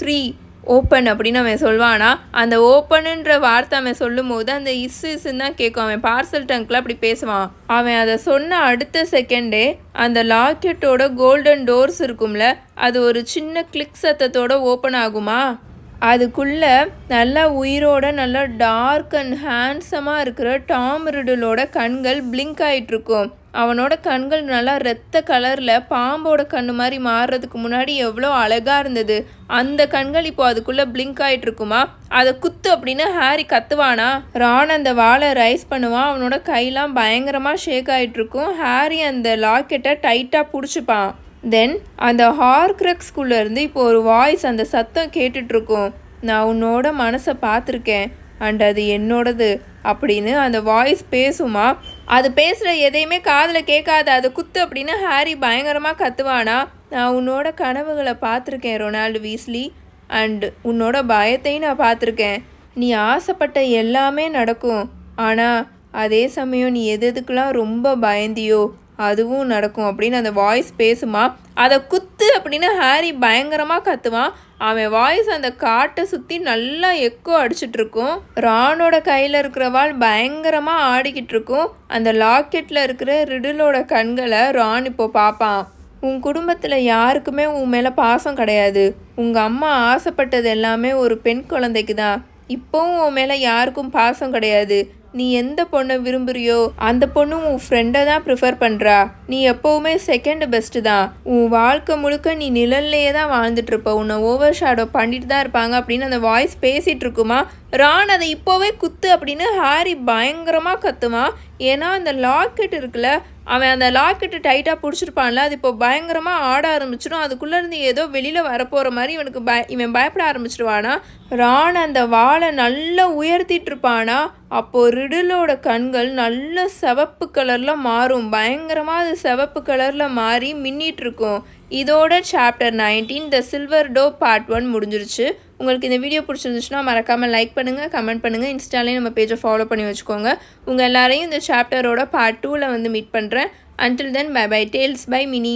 த்ரீ ஓப்பன் அப்படின்னு அவன் சொல்வானா? அந்த ஓப்பனுன்ற வார்த்தை அவன் சொல்லும் போது அந்த இஸ் இஸ்ன்னு தான் கேட்கும். அவன் பார்சல் டங்கில் அப்படி பேசுவான். அவன் அதை சொன்ன அடுத்த செகண்டே அந்த லாக்கெட்டோட கோல்டன் டோர்ஸ் இருக்கும்ல அது ஒரு சின்ன கிளிக் சத்தத்தோட ஓப்பன் ஆகுமா? அதுக்குள்ள நல்லா உயிரோட நல்லா டார்க் அண்ட் ஹேண்ட்ஸமாக இருக்கிற டாம் ரிடலோட கண்கள் பிளிங்க் ஆயிட்டு இருக்கும் அவனோட கண்கள் நல்லா ரத்த கலரில் பாம்போட கண்ணு மாதிரி மாறுறதுக்கு முன்னாடி எவ்வளோ அழகாக இருந்தது. அந்த கண்கள் இப்போ அதுக்குள்ளே பிளிங்க் ஆகிட்டு இருக்குமா? அதை குத்து அப்படின்னு ஹாரி கத்துவானா? ரான் அந்த வாழை ரைஸ் பண்ணுவான் அவனோட கையெல்லாம் பயங்கரமாக ஷேக் ஆகிட்டு இருக்கும். ஹாரி அந்த லாக்கெட்டை டைட்டாக பிடிச்சிப்பான். தென் அந்த ஹார்க்ரக்ஸ்குள்ளேருந்து இப்போ ஒரு வாய்ஸ் அந்த சத்தம் கேட்டுட்ருக்கும் நான் உன்னோட மனசை பார்த்துருக்கேன். அண்ட் அது என்னோடது அப்படின்னு அந்த வாய்ஸ் பேசுமா? அது பேசுகிற எதையுமே காதில் கேட்காது அது குத்து அப்படின்னு ஹாரி பயங்கரமாக கத்துவானா? நான் உன்னோட கனவுகளை பார்த்துருக்கேன் ரொனால்டு வீஸ்லி. அண்டு உன்னோட பயத்தையும் நான் பார்த்துருக்கேன். நீ ஆசைப்பட்ட எல்லாமே நடக்கும். ஆனால் அதே சமயம் நீ எது எதுக்கெல்லாம் ரொம்ப பயந்தியோ அதுவும் நடக்கும். அப்படின்னு அந்த வாய்ஸ் பேசுமா? அதை குத்து அப்படின்னு ஹாரி பயங்கரமாக கத்துவான். அவன் வாய்ஸ் அந்த காட்டை சுற்றி நல்லா எக்கோ அடிச்சிட்ருக்கும் ராணோட ரானோட கையில் இருக்கிற வாள் பயங்கரமாக ஆடிக்கிட்டு இருக்கும் அந்த லாக்கெட்டில் இருக்கிற ரிடிலோட கண்களை ரான் இப்போ பார்ப்பான் உன் குடும்பத்தில் யாருக்குமே உன் மேலே பாசம் கிடையாது. உங்கள் அம்மா ஆசைப்பட்டது எல்லாமே ஒரு பெண் குழந்தைக்கு தான் இப்போவும் உன் மேலே யாருக்கும் பாசம் கிடையாது. நீ எந்த பொண்ணை விரும்புறியோ அந்த பொண்ணும் உன் ஃப்ரெண்டை தான் ப்ரிஃபர் பண்ணுறா நீ எப்போவுமே செகண்ட் பெஸ்ட்டு தான். உன் வாழ்க்கை முழுக்க நீ நிழல்லையே தான் வாழ்ந்துட்டு இருப்ப. உன்னை ஓவர் ஷேடோ பண்ணிட்டு தான் இருப்பாங்க அப்படின்னு அந்த வாய்ஸ் பேசிகிட்டு இருக்குமா? ரான் அதை இப்போவே குத்து அப்படின்னு ஹாரி பயங்கரமாக கத்துவான் ஏன்னா அந்த லாக்கெட் இருக்குல்ல அவன் அந்த லாக்கெட்டு டைட்டாக பிடிச்சிருப்பான்ல அது இப்போ பயங்கரமாக ஆட ஆரம்பிச்சிடும். அதுக்குள்ளேருந்து ஏதோ வெளியில் வரப்போகிற மாதிரி இவனுக்கு பய இவன் பயப்பட ஆரம்பிச்சிடுவானா ரான் அந்த வாளை நல்லா உயர்த்திட்டு இருப்பானா? அப்போது ரிடிலோட கண்கள் நல்ல சிவப்பு கலரில் மாறும். பயங்கரமாக அது சிவப்பு கலரில் மாறி மின்னிட்டு இருக்கும். இதோட chapter nineteen the silver doe part one முடிஞ்சிருச்சு. உங்களுக்கு இந்த வீடியோ பிடிச்சிருந்துச்சுன்னா மறக்காமல் லைக் பண்ணுங்கள் கமெண்ட் பண்ணுங்கள் இன்ஸ்டாலேயும் நம்ம பேஜை ஃபாலோ பண்ணி வச்சுக்கோங்க. உங்கள் எல்லாரையும் இந்த சாப்டரோட பார்ட் டூவில் வந்து மீட் பண்ணுறேன் until then bye bye tales by Mini